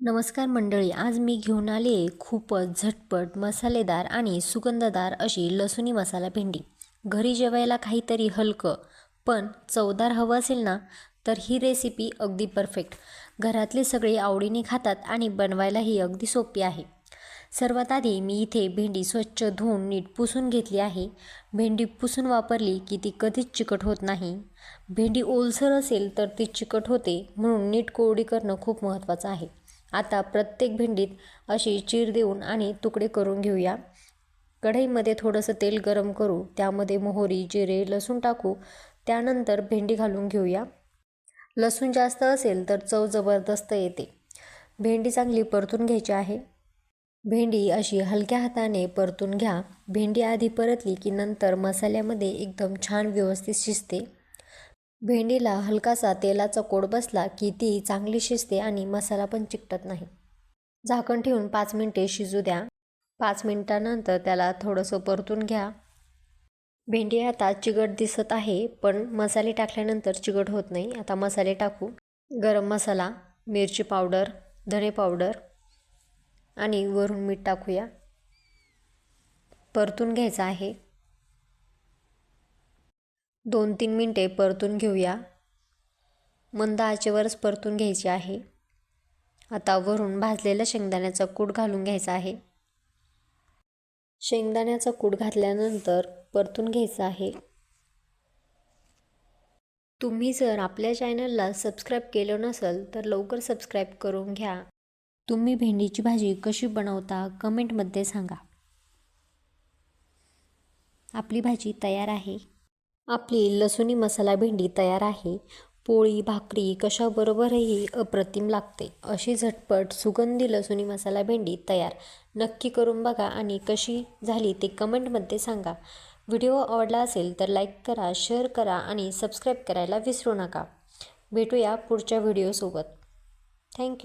नमस्कार मंडळी आज मी घेऊन आले खूपच झटपट मसालेदार आणि सुगंधदार अशी लसुणी मसाला भेंडी. घरी जेवायला काहीतरी हलकं पण चवदार हवं असेल ना तर ही रेसिपी अगदी परफेक्ट घरातले सगळे आवडीने खातात आणि बनवायलाही अगदी सोपी आहे. सर्वात आधी मी इथे भेंडी स्वच्छ धुवून नीट पुसून घेतली आहे. भेंडी पुसून वापरली की ती कधीच चिकट होत नाही. भेंडी ओलसर असेल तर ती चिकट होते म्हणून नीट कोरडी करणं खूप महत्त्वाचं आहे. आता प्रत्येक भेंडीत अशी चीर देऊन आणि तुकडे करून घेऊया. कढईमध्ये थोडंसं तेल गरम करू त्यामध्ये मोहरी जिरे लसूण टाकू त्यानंतर भेंडी घालून घेऊया. लसूण जास्त असेल तर चव जबरदस्त येते. भेंडी चांगली परतून घ्यायची आहे. भेंडी अशी हलक्या हाताने परतून घ्या. भेंडी आधी परतली की नंतर मसाल्यामध्ये एकदम छान व्यवस्थित शिजते. भेंडीला हलकासा तेलाचा कोड बसला की ती चांगली शिजते आणि मसाला पण चिकटत नाही. झाकण ठेवून पाच मिनटे शिजू द्या. पाच मिनटानंतर त्याला थोडंसं परतून घ्या. भेंडी आता चिकट दिसत आहे पण मसाले टाकल्यानंतर चिकट होत नाही. आता मसाले टाकू. गरम मसाला मिरची पावडर धने पावडर आणि वरून मीठ टाकूया. परतून घ्यायचं आहे. दोन तीन मिनटे परतून घेऊया. मंद आचेवरच परतून घ्यायची आहे. आता वरून भाजलेला शेंगदाण्याचा कूट घालून घ्यायचा आहे. शेंगदाण्याचा कूट घातल्यानंतर परतून घ्यायचा आहे. तुम्ही जर आपल्या चॅनलला सबस्क्राईब केलं नसेल तर लवकर सबस्क्राईब करून घ्या. तुम्ही भेंडीची भाजी कशी बनवता कमेंटमध्ये सांगा. आपली भाजी तयार आहे. आपली लसुणी मसाला भेंडी तयार आहे. पोळी भाकरी कशाबरोबरही अप्रतिम लागते. अशी झटपट सुगंधी लसुणी मसाला भेंडी तयार. नक्की करून बघा आणि कशी झाली ते कमेंटमध्ये सांगा. व्हिडिओ आवडला असेल तर लाईक करा शेअर करा आणि सबस्क्राईब करायला विसरू नका. भेटूया पुढच्या व्हिडिओसोबत. थँक्यू.